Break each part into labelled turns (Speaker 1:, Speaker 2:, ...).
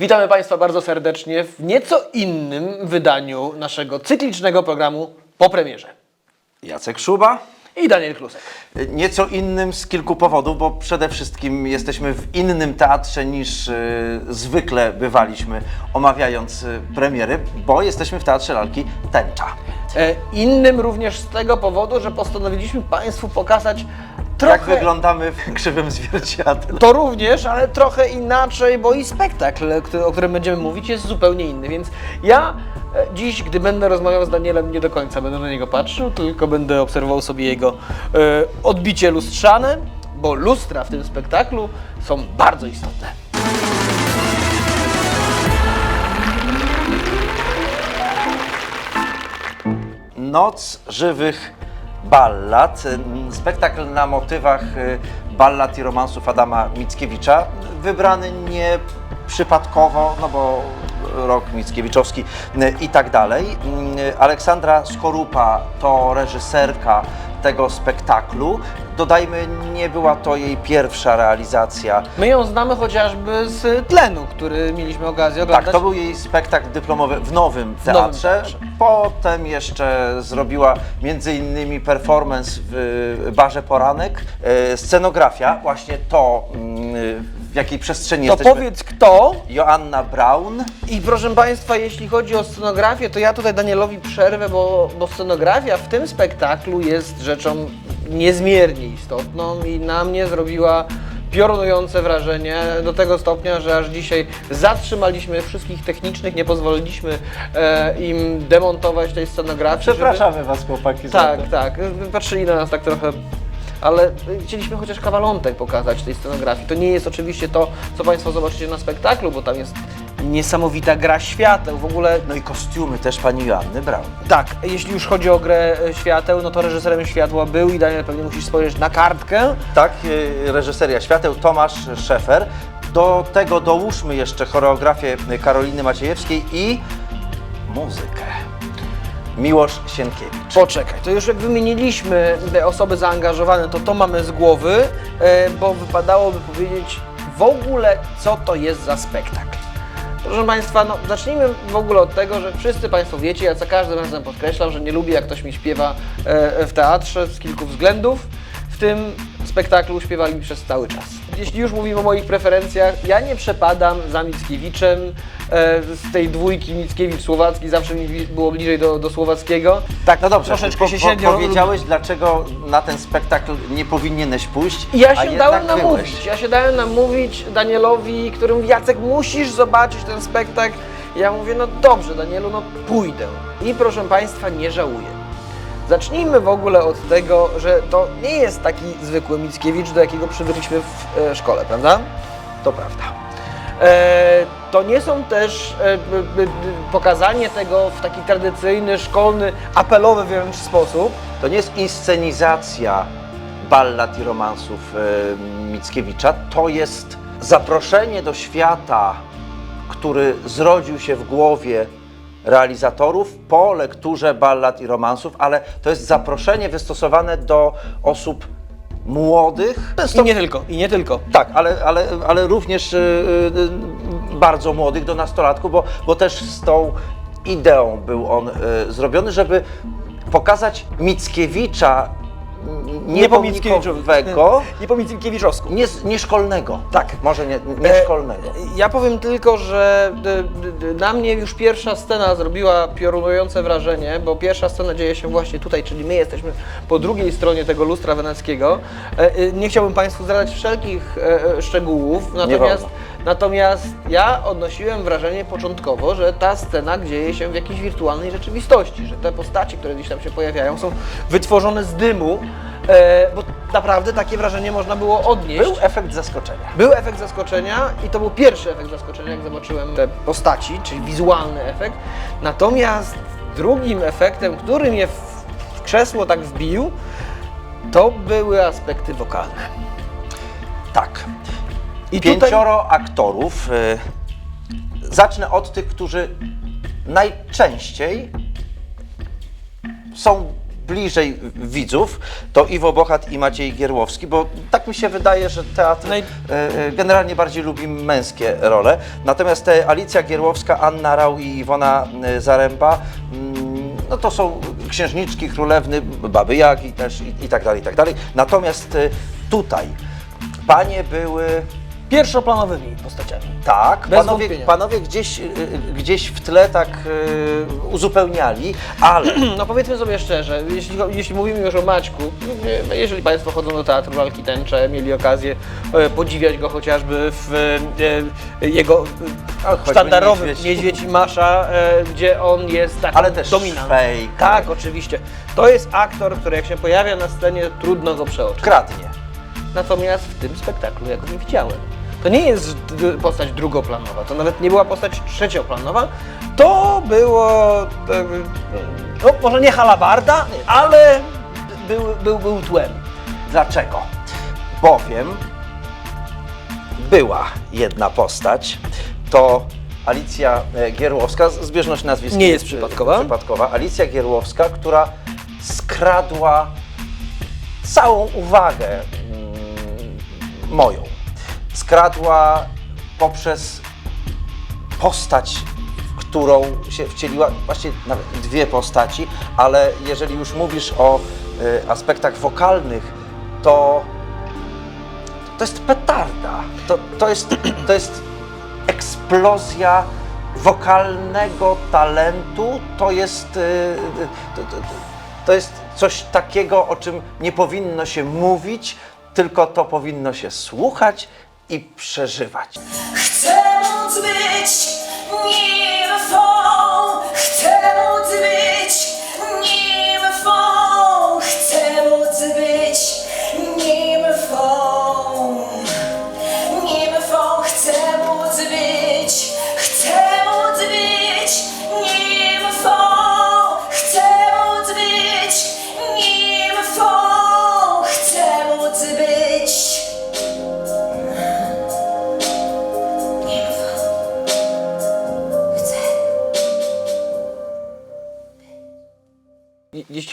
Speaker 1: Witamy Państwa bardzo serdecznie w nieco innym wydaniu naszego cyklicznego programu po premierze.
Speaker 2: Jacek Szuba.
Speaker 1: I Daniel Klusek.
Speaker 2: Nieco innym z kilku powodów, bo przede wszystkim jesteśmy w innym teatrze niż y, zwykle bywaliśmy, omawiając y, premiery, bo jesteśmy w teatrze lalki Tęcza.
Speaker 1: E, innym również z tego powodu, że postanowiliśmy Państwu pokazać trochę...
Speaker 2: Jak wyglądamy w krzywym zwierciadle.
Speaker 1: To również, ale trochę inaczej, bo i spektakl, o którym będziemy mówić, jest zupełnie inny. Więc ja e, dziś, gdy będę rozmawiał z Danielem, nie do końca będę na niego patrzył, tylko będę obserwował sobie jego e, odbicie lustrzane, bo lustra w tym spektaklu są bardzo istotne.
Speaker 2: Noc żywych ballad. Spektakl na motywach y, ballad i romansów Adama Mickiewicza. Wybrany nie przypadkowo, no bo rok Mickiewiczowski y, i tak dalej. Y, Aleksandra Skorupa to reżyserka tego spektaklu. Dodajmy, nie była to jej pierwsza realizacja
Speaker 1: My ją znamy chociażby z tlenu, który mieliśmy okazję oglądać.
Speaker 2: tak, to był jej spektakl dyplomowy w Nowym
Speaker 1: Nowym
Speaker 2: Teatrze.
Speaker 1: Teatrze.
Speaker 2: Potem jeszcze zrobiła między innymi performance w Barze Poranek. E, Scenografia, właśnie to, mm, w jakiej przestrzeni
Speaker 1: To
Speaker 2: jesteśmy.
Speaker 1: powiedz kto,
Speaker 2: Joanna Braun.
Speaker 1: I proszę Państwa, jeśli chodzi o scenografię, to ja tutaj Danielowi przerwę, bo, bo scenografia w tym spektaklu jest rzeczą niezmiernie istotną i na mnie zrobiła piorunujące wrażenie do tego stopnia, że aż dzisiaj zatrzymaliśmy wszystkich technicznych, nie pozwoliliśmy e, im demontować tej scenografii. żeby-
Speaker 2: Przepraszamy Was, chłopaki, za
Speaker 1: tak,
Speaker 2: to.
Speaker 1: tak. Patrzyli na nas tak trochę. Ale chcieliśmy chociaż kawalątek pokazać tej scenografii. To nie jest oczywiście to, co Państwo zobaczycie na spektaklu, bo tam jest niesamowita gra świateł. W ogóle,
Speaker 2: No i kostiumy też pani Joanny Braun.
Speaker 1: tak, jeśli już chodzi o grę e, świateł, no to reżyserem światła był i Daniel pewnie musisz spojrzeć na kartkę.
Speaker 2: Tak, e, reżyseria świateł Tomasz Szefer. Do tego dołóżmy jeszcze choreografię Karoliny Maciejewskiej i muzykę. Miłosz Sienkiewicz.
Speaker 1: Poczekaj, to już jak wymieniliśmy te osoby zaangażowane, to to mamy z głowy, e, bo wypadałoby powiedzieć w ogóle, co to jest za spektakl. Proszę Państwa, no zacznijmy w ogóle od tego, że wszyscy Państwo wiecie, ja za każdym razem podkreślam, że nie lubię jak ktoś mi śpiewa e, w teatrze z kilku względów. W tym spektaklu śpiewali mi przez cały czas. Jeśli już mówimy o moich preferencjach, ja nie przepadam za Mickiewiczem. E, z tej dwójki Mickiewicz-Słowacki zawsze mi było bliżej do, do Słowackiego.
Speaker 2: Tak, no dobrze.
Speaker 1: Troszeczkę się średnio
Speaker 2: powiedziałeś, dlaczego na ten spektakl nie powinieneś pójść.
Speaker 1: I ja się dałem
Speaker 2: byłeś.
Speaker 1: namówić. Ja się dałem namówić Danielowi, który mówi, Jacek, musisz zobaczyć ten spektakl. Ja mówię, no dobrze, Danielu, no pójdę. I proszę Państwa, nie żałuję. Zacznijmy w ogóle od tego, że to nie jest taki zwykły Mickiewicz, do jakiego przywykliśmy w e, szkole, prawda?
Speaker 2: To prawda.
Speaker 1: E, to nie są też e, b, b, pokazanie tego w taki tradycyjny, szkolny, apelowy wręcz sposób.
Speaker 2: To nie jest inscenizacja ballad i romansów e, Mickiewicza, to jest zaproszenie do świata, który zrodził się w głowie realizatorów po lekturze ballad i romansów, ale to jest zaproszenie wystosowane do osób młodych.
Speaker 1: I nie tylko, i nie tylko.
Speaker 2: Tak, ale, ale, ale również y, y, bardzo młodych do nastolatków, bo, bo też z tą ideą był on y, zrobiony, żeby pokazać Mickiewicza
Speaker 1: Nie po Mickiewiczu.
Speaker 2: niepomnikowego,
Speaker 1: Nie
Speaker 2: nie, nie szkolnego.
Speaker 1: Tak.
Speaker 2: Może nie, nie
Speaker 1: E,
Speaker 2: szkolnego.
Speaker 1: Ja powiem tylko, że d- na mnie już pierwsza scena zrobiła piorunujące wrażenie, bo pierwsza scena dzieje się właśnie tutaj, czyli my jesteśmy po drugiej stronie tego lustra weneckiego. E, e, Nie chciałbym Państwu zdradzać wszelkich e, e, szczegółów, natomiast,
Speaker 2: wolno.
Speaker 1: Natomiast ja odnosiłem wrażenie początkowo, że ta scena dzieje się w jakiejś wirtualnej rzeczywistości, że te postaci, które gdzieś tam się pojawiają, są wytworzone z dymu, e, bo naprawdę takie wrażenie można było odnieść.
Speaker 2: Był efekt zaskoczenia.
Speaker 1: Był efekt zaskoczenia i to był pierwszy efekt zaskoczenia, jak zobaczyłem te postaci, czyli wizualny efekt. Natomiast drugim efektem, który mnie w, w krzesło tak wbił, to były aspekty wokalne.
Speaker 2: Tak.
Speaker 1: I tutaj,
Speaker 2: Pięcioro aktorów. y, Zacznę od tych, którzy najczęściej są bliżej widzów, to Iwo Bochat i Maciej Gierłowski, bo tak mi się wydaje, że teatr
Speaker 1: Naj-
Speaker 2: e, e, generalnie bardziej lubi męskie role. Natomiast te Alicja Gierłowska, Anna Rau i Iwona Zaręba, mm, no to są księżniczki, królewny, baby Jagi też i, i tak dalej, i tak dalej. Natomiast tutaj panie były
Speaker 1: Pierwszoplanowymi postaciami.
Speaker 2: tak,
Speaker 1: Bez
Speaker 2: panowie,
Speaker 1: wątpienia.
Speaker 2: panowie gdzieś, y, y, gdzieś w tle tak y, uzupełniali, ale
Speaker 1: No powiedzmy sobie szczerze, jeśli, jeśli mówimy już o Maćku, e, jeżeli Państwo chodzą do Teatru Walki Tęcze, mieli okazję e, podziwiać go chociażby w e, jego
Speaker 2: A, choćby
Speaker 1: sztandarowym
Speaker 2: Niedźwiedź.
Speaker 1: Niedźwiedź i Masza, e, gdzie on jest taką
Speaker 2: Ale też
Speaker 1: dominantem.
Speaker 2: Szwejk.
Speaker 1: Tak, oczywiście. To jest aktor, który jak się pojawia na scenie, trudno go przeoczyć.
Speaker 2: kradnie.
Speaker 1: Natomiast w tym spektaklu ja go nie widziałem. To nie jest postać drugoplanowa, to nawet nie była postać trzecioplanowa. To było, e, no może nie halabarda, ale był, był, był tłem.
Speaker 2: Dlaczego? Bowiem była jedna postać, to Alicja e, Gierłowska, zbieżność nazwisk
Speaker 1: Nie jest przypadkowa.
Speaker 2: przypadkowa. Alicja Gierłowska, która skradła całą uwagę mm, moją. Skradła poprzez postać, w którą się wcieliła, właściwie nawet dwie postaci, ale jeżeli już mówisz o y, aspektach wokalnych, to to jest petarda. To, to, jest, to jest eksplozja wokalnego talentu. To jest, y, y, to, to, to jest coś takiego, o czym nie powinno się mówić, tylko to powinno się słuchać i przeżywać.
Speaker 3: Chcę móc być nimfą, chcę móc być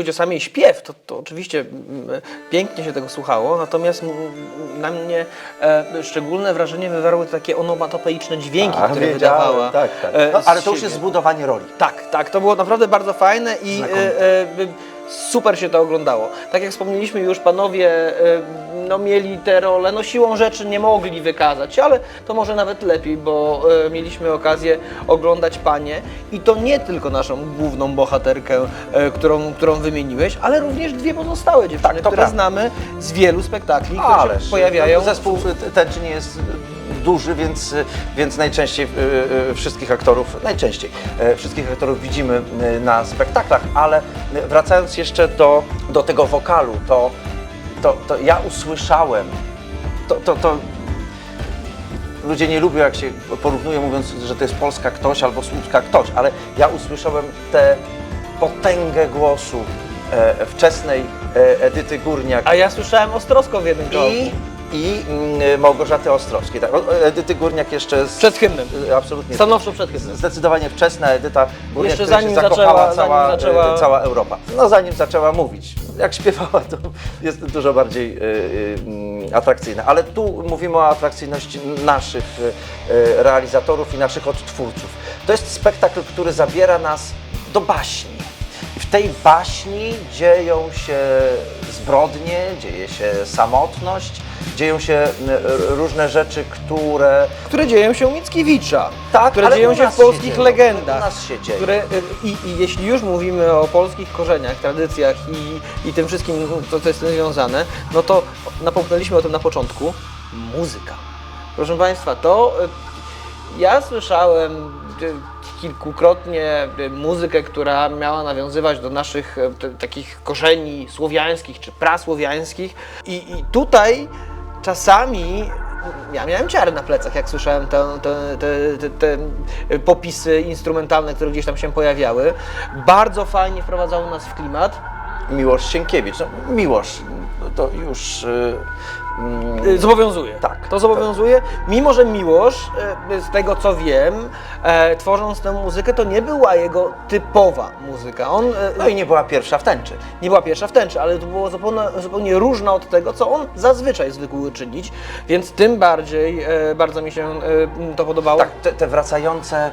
Speaker 1: Jeśli chodzi o sam jej śpiew, to, to oczywiście mm, pięknie się tego słuchało, natomiast mm, na mnie e, szczególne wrażenie wywarły takie onomatopeiczne dźwięki, które wydawała.
Speaker 2: tak, tak.
Speaker 1: e,
Speaker 2: No, ale to już jest zbudowanie roli.
Speaker 1: Tak, tak, to było naprawdę bardzo fajne i e, super się to oglądało. Tak jak wspomnieliśmy już, panowie no, mieli te role, no siłą rzeczy nie mogli wykazać, ale to może nawet lepiej, bo e, mieliśmy okazję oglądać panie i to nie tylko naszą główną bohaterkę, e, którą, którą wymieniłeś, ale również dwie pozostałe dziewczyny,
Speaker 2: Tak, to
Speaker 1: które
Speaker 2: prawda.
Speaker 1: znamy z wielu spektakli, które
Speaker 2: Ależ,
Speaker 1: się pojawiają.
Speaker 2: no, Zespół tęczy nie jest duży, więc, więc najczęściej e, e, wszystkich aktorów, najczęściej e, wszystkich aktorów widzimy e, na spektaklach, ale e, wracając jeszcze do, do tego wokalu, to, to, to ja usłyszałem, to, to, to ludzie nie lubią jak się porównuje mówiąc, że to jest polska ktoś albo słupska ktoś, ale ja usłyszałem tę potęgę głosu e, wczesnej e, Edyty Górniak
Speaker 1: A ja słyszałem Ostrowską w jednym
Speaker 2: i, i mm, Małgorzaty Ostrowskiej. Tak. O, Edyty Górniak jeszcze z,
Speaker 1: Przed hymnem.
Speaker 2: Absolutnie.
Speaker 1: Stanowczo przed hymnem.
Speaker 2: Zdecydowanie wczesna Edyta Górniak,
Speaker 1: Jeszcze
Speaker 2: której
Speaker 1: zanim
Speaker 2: się zakochała
Speaker 1: zaczęła-
Speaker 2: cała,
Speaker 1: zanim zaczęła-
Speaker 2: y, cała Europa. No zanim zaczęła mówić. Jak śpiewała, to jest dużo bardziej y, y, atrakcyjna. Ale tu mówimy o atrakcyjności naszych y, realizatorów i naszych odtwórców. To jest spektakl, który zabiera nas do baśni. I w tej baśni dzieją się zbrodnie, dzieje się samotność, dzieją się y, różne rzeczy, które
Speaker 1: które dzieją się u Mickiewicza,
Speaker 2: Tak,
Speaker 1: które dzieją się w
Speaker 2: się
Speaker 1: polskich
Speaker 2: dzieją,
Speaker 1: legendach.
Speaker 2: u nas się dzieją.
Speaker 1: Które, y, i, I jeśli już mówimy o polskich korzeniach, tradycjach i, i tym wszystkim, co, co jest z tym związane, no to napomknęliśmy o tym na początku. Muzyka. Proszę Państwa, to y, ja słyszałem kilkukrotnie muzykę, która miała nawiązywać do naszych te, takich korzeni słowiańskich czy prasłowiańskich i, i tutaj czasami ja miałem ciary na plecach, jak słyszałem te, te, te, te, popisy instrumentalne, które gdzieś tam się pojawiały. Bardzo fajnie wprowadzały nas w klimat.
Speaker 2: Miłosz Sienkiewicz. No, Miłosz, to już y, mm,
Speaker 1: Y, Zobowiązuje.
Speaker 2: Tak.
Speaker 1: To zobowiązuje. Mimo, że Miłosz, y, z tego co wiem, e, tworząc tę muzykę, to nie była jego typowa muzyka. On e,
Speaker 2: no i nie była pierwsza w tęczy.
Speaker 1: nie była pierwsza w tęczy, ale to było zupełnie, zupełnie różne od tego, co on zazwyczaj zwykł czynić, więc tym bardziej e, bardzo mi się e, to podobało.
Speaker 2: Tak, te, te wracające,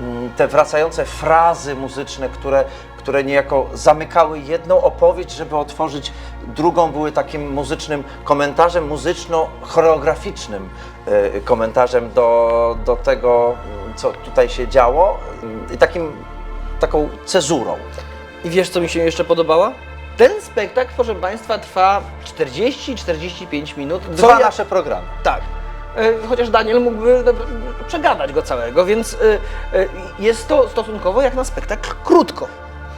Speaker 2: mm, te wracające frazy muzyczne, które, które niejako zamykały jedną opowieść, żeby otworzyć drugą, były takim muzycznym komentarzem, muzyczno-choreograficznym e, komentarzem do, do tego, mm, co tutaj się działo mm, i takim, taką cezurą.
Speaker 1: I wiesz, co mi się jeszcze podobało? Ten spektakl, proszę Państwa, trwa 40-45 minut. co
Speaker 2: Dwa nasze programy.
Speaker 1: Tak. E, Chociaż Daniel mógłby e, przegadać go całego, więc e, jest to stosunkowo jak na spektakl krótko.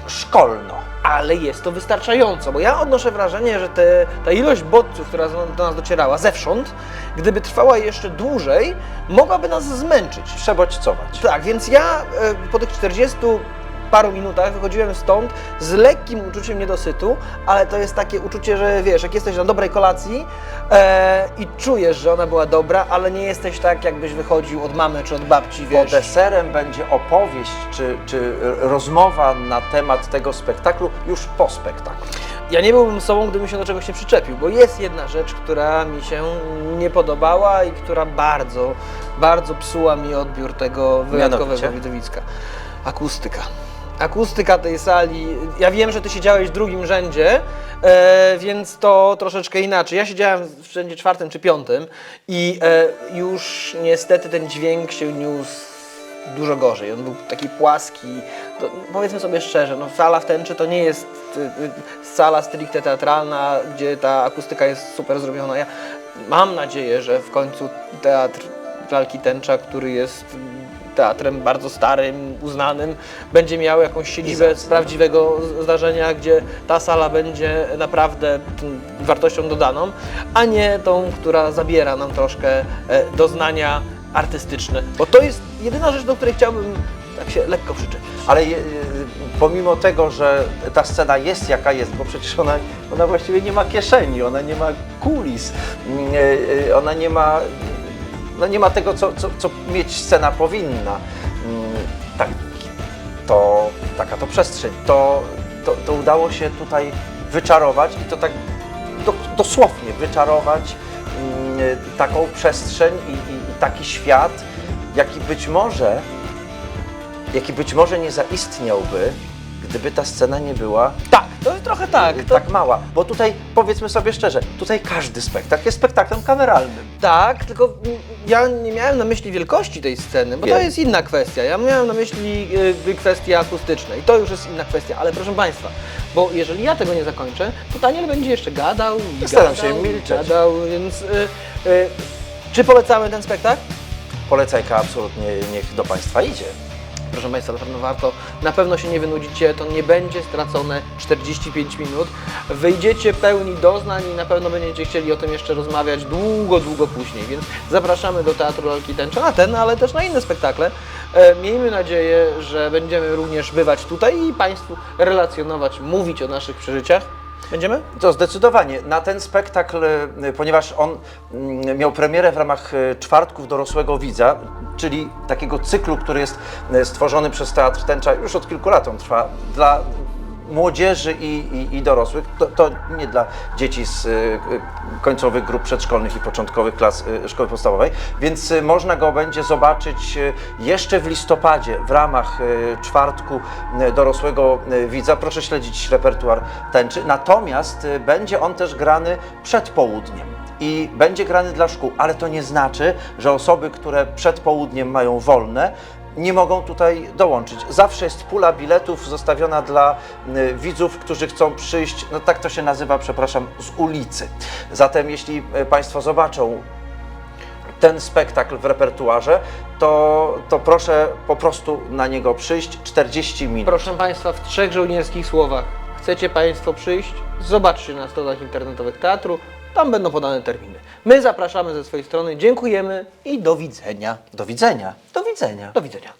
Speaker 2: Szkolno.
Speaker 1: Ale jest to wystarczająco, bo ja odnoszę wrażenie, że te, ta ilość bodźców, która do nas docierała zewsząd, gdyby trwała jeszcze dłużej, mogłaby nas zmęczyć.
Speaker 2: Przebodźcować.
Speaker 1: Tak, więc ja e, po tych 40 paru minutach wychodziłem stąd z lekkim uczuciem niedosytu, ale to jest takie uczucie, że wiesz, jak jesteś na dobrej kolacji e, i czujesz, że ona była dobra, ale nie jesteś tak, jakbyś wychodził od mamy czy od babci,
Speaker 2: Bo
Speaker 1: wiesz.
Speaker 2: deserem będzie opowieść czy, czy rozmowa na temat tego spektaklu już po spektaklu.
Speaker 1: Ja nie byłbym sobą, gdybym się do czegoś nie przyczepił, bo jest jedna rzecz, która mi się nie podobała i która bardzo, bardzo psuła mi odbiór tego wyjątkowego widowiska. Akustyka. Akustyka tej sali. Ja wiem, że ty siedziałeś w drugim rzędzie, e, więc to troszeczkę inaczej. Ja siedziałem w rzędzie czwartym czy piątym i e, już niestety ten dźwięk się niósł dużo gorzej. On był taki płaski. To, powiedzmy sobie szczerze, no, sala w tęczy to nie jest y, y, sala stricte teatralna, gdzie ta akustyka jest super zrobiona. Ja mam nadzieję, że w końcu teatr Lalki Tęcza, który jest teatrem bardzo starym, uznanym, będzie miał jakąś siedzibę z prawdziwego zdarzenia, gdzie ta sala będzie naprawdę wartością dodaną, a nie tą, która zabiera nam troszkę e, doznania artystyczne. Bo to jest jedyna rzecz, do której chciałbym tak się lekko przyczepić.
Speaker 2: Ale je, pomimo tego, że ta scena jest jaka jest, bo przecież ona, ona właściwie nie ma kieszeni, ona nie ma kulis, mm, e, e, ona nie ma, no nie ma tego, co, co, co mieć scena powinna. Mm, Tak, to, taka to przestrzeń. To, to, to udało się tutaj wyczarować i to tak do, dosłownie wyczarować mm, taką przestrzeń i, i, i taki świat, jaki być może jaki być może nie zaistniałby, gdyby ta scena nie była
Speaker 1: Tak, to jest trochę tak. To,
Speaker 2: tak mała. Bo tutaj, powiedzmy sobie szczerze, tutaj każdy spektakl jest spektaklem kameralnym.
Speaker 1: Tak, tylko ja nie miałem na myśli wielkości tej sceny, bo to
Speaker 2: Wiem.
Speaker 1: jest inna kwestia. Ja miałem na myśli y, kwestie akustyczne i to już jest inna kwestia, ale proszę Państwa, bo jeżeli ja tego nie zakończę, to Daniel będzie jeszcze gadał i
Speaker 2: Staram
Speaker 1: gadał,
Speaker 2: się milczeć.
Speaker 1: gadał, więc y, y, czy polecamy ten spektakl?
Speaker 2: Polecajka absolutnie niech do Państwa idzie.
Speaker 1: Proszę Państwa, na pewno warto, na pewno się nie wynudzicie, to nie będzie stracone 45 minut. Wyjdziecie pełni doznań i na pewno będziecie chcieli o tym jeszcze rozmawiać długo, długo później, więc zapraszamy do Teatru Lalki Tęcza na ten, ale też na inne spektakle. E, miejmy nadzieję, że będziemy również bywać tutaj i Państwu relacjonować, mówić o naszych przeżyciach. Będziemy?
Speaker 2: To zdecydowanie. Na ten spektakl, y, ponieważ on mm, miał premierę w ramach y, czwartków dorosłego widza, czyli takiego cyklu, który jest y, stworzony przez Teatr Tęcza już od kilku lat. On trwa dla młodzieży i, i, i dorosłych. To, to nie dla dzieci z y, końcowych grup przedszkolnych i początkowych klas y, szkoły podstawowej, więc y, można go będzie zobaczyć jeszcze w listopadzie w ramach czwartku dorosłego widza. Proszę śledzić repertuar tęczy. Natomiast będzie on też grany przed południem i będzie grany dla szkół, ale to nie znaczy, że osoby, które przed południem mają wolne, nie mogą tutaj dołączyć. Zawsze jest pula biletów zostawiona dla y, widzów, którzy chcą przyjść, no tak to się nazywa, przepraszam, z ulicy. Zatem jeśli y, Państwo zobaczą ten spektakl w repertuarze, to, to proszę po prostu na niego przyjść 40 minut.
Speaker 1: Proszę Państwa, w trzech żołnierskich słowach. Chcecie Państwo przyjść? Zobaczcie na stronach internetowych teatru, tam będą podane terminy. My zapraszamy ze swojej strony, dziękujemy i do widzenia.
Speaker 2: Do widzenia. Do widzenia.
Speaker 1: Do widzenia.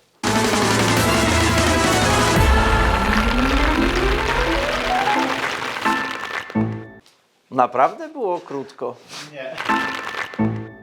Speaker 2: Naprawdę było krótko.
Speaker 4: Nie.